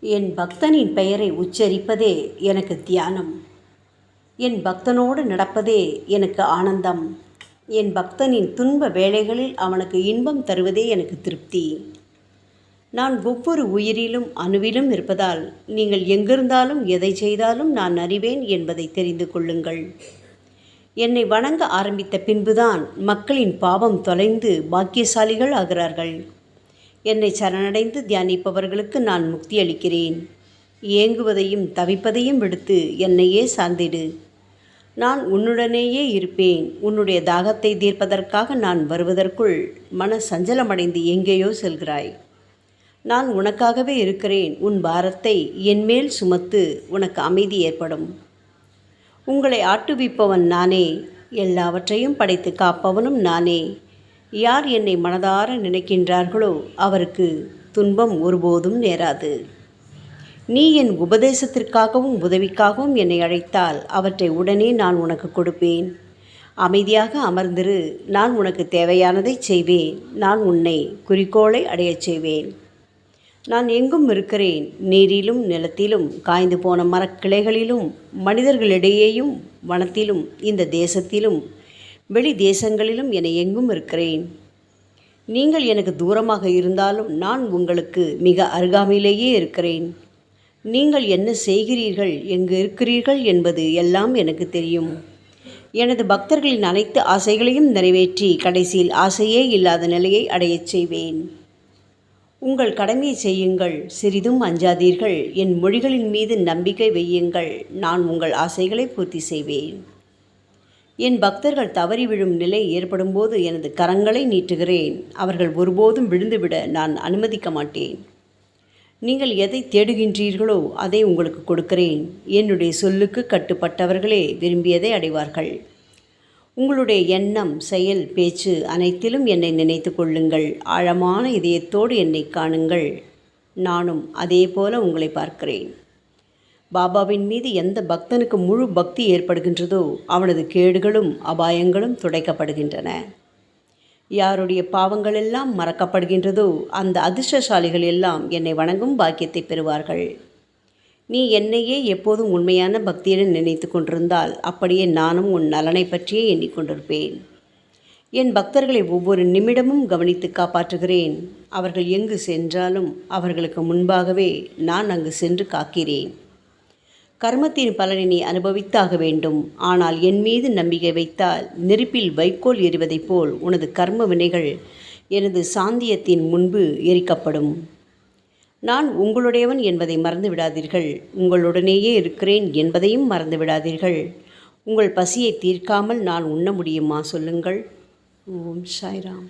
என் பக்தனின் பெயரை உச்சரிப்பதே எனக்கு தியானம். என் பக்தனோடு நடப்பதே எனக்கு ஆனந்தம். என் பக்தனின் துன்ப வேளைகளில் அவனுக்கு இன்பம் தருவதே எனக்கு திருப்தி. நான் ஒவ்வொரு உயிரிலும் அணுவிலும் இருப்பதால் நீங்கள் எங்கிருந்தாலும் எதை செய்தாலும் நான் அறிவேன் என்பதை தெரிந்து கொள்ளுங்கள். என்னை வணங்க ஆரம்பித்த பின்புதான் மக்களின் பாவம் தொலைந்து பாக்கியசாலிகள் ஆகிறார்கள். என்னை சரணடைந்து தியானிப்பவர்களுக்கு நான் முக்தி அளிக்கிறேன் ஏங்குவதையும் தவிப்பதையும் விடுத்து என்னையே சார்ந்திடு. நான் உன்னுடனேயே இருப்பேன். உன்னுடைய தாகத்தை தீர்ப்பதற்காக நான் வருவதற்குள் மன சஞ்சலமடைந்து எங்கேயோ செல்கிறாய். நான் உனக்காகவே இருக்கிறேன். உன் பாரத்தை என்மேல் சுமத்து உனக்கு அமைதி ஏற்படும். உங்களை ஆட்டுவிப்பவன் நானே. எல்லாவற்றையும் படைத்து காப்பவனும் நானே. யார் என்னை மனதார நினைக்கின்றார்களோ அவருக்கு துன்பம் ஒருபோதும் நேராது. நீ என் உபதேசத்திற்காகவும் உதவிக்காகவும் என்னை அழைத்தால் அவற்றை உடனே நான் உனக்கு கொடுப்பேன். அமைதியாக அமர்ந்திரு நான் உனக்கு தேவையானதை செய்வேன் நான் உன்னை குறிக்கோளை அடையச் செய்வேன். நான் எங்கும் இருக்கிறேன் நீரிலும் நிலத்திலும் காய்ந்து போன மரக்கிளைகளிலும் மனிதர்களிடையேயும் வனத்திலும் இந்த தேசத்திலும் வெளி தேசங்களிலும் என எங்கும் இருக்கிறேன். நீங்கள் எனக்கு தூரமாக இருந்தாலும் நான் உங்களுக்கு மிக அருகாமையிலேயே இருக்கிறேன். நீங்கள் என்ன செய்கிறீர்கள் எங்கு இருக்கிறீர்கள் என்பது எல்லாம் எனக்கு தெரியும். எனது பக்தர்களின் அனைத்து ஆசைகளையும் நிறைவேற்றி கடைசியில் ஆசையே இல்லாத நிலையை அடையச் செய்வேன். உங்கள் கடமையை செய்யுங்கள் சிறிதும் அஞ்சாதீர்கள். என் மொழிகளின் மீது நம்பிக்கை வையுங்கள். நான் உங்கள் ஆசைகளை பூர்த்தி செய்வேன். என் பக்தர்கள் தவறி விழும் நிலை ஏற்படும்போது எனது கரங்களை நீட்டுகிறேன். அவர்கள் ஒருபோதும் விழுந்துவிட நான் அனுமதிக்க மாட்டேன். நீங்கள் எதை தேடுகின்றீர்களோ அதை உங்களுக்கு கொடுக்கிறேன். என்னுடைய சொல்லுக்கு கட்டுப்பட்டவர்களே விரும்பியதை அடைவார்கள். உங்களுடைய எண்ணம் செயல் பேச்சு அனைத்திலும் என்னை நினைத்து கொள்ளுங்கள். ஆழமான இதயத்தோடு என்னை காணுங்கள். நானும் அதே போல உங்களை பார்க்கிறேன். பாபாவின் மீது எந்த பக்தனுக்கு முழு பக்தி ஏற்படுகின்றதோ அவனது கேடுகளும் அபாயங்களும் துடைக்கப்படுகின்றன. யாருடைய பாவங்கள் எல்லாம் மறக்கப்படுகின்றதோ அந்த அதிர்ஷ்டசாலிகள் எல்லாம் என்னை வணங்கும் பாக்கியத்தை பெறுவார்கள். நீ என்னையே எப்போதும் உண்மையான பக்தியுடன் நினைத்து கொண்டிருந்தால் அப்படியே நானும் உன் நலனை பற்றியே எண்ணிக்கொண்டிருப்பேன் என் பக்தர்களை ஒவ்வொரு நிமிடமும் கவனித்து காப்பாற்றுகிறேன். அவர்கள் எங்கு சென்றாலும் அவர்களுக்கு முன்பாகவே நான் அங்கு சென்று காக்கிறேன். கர்மத்தின் பலனை நீ அனுபவித்தாக வேண்டும். ஆனால் என் மீது நம்பிக்கை வைத்தால் நெருப்பில் வைக்கோல் எறிவதைப் போல் உனது கர்ம வினைகள் எனது சாந்தியத்தின் முன்பு எரிக்கப்படும். நான் உங்களுடையவன் என்பதை மறந்து விடாதீர்கள். உங்களுடனேயே இருக்கிறேன் என்பதையும் மறந்து விடாதீர்கள். உங்கள் பசியை தீர்க்காமல் நான் உண்ண முடியுமா? சொல்லுங்கள். ஓம் சாய்ராம்.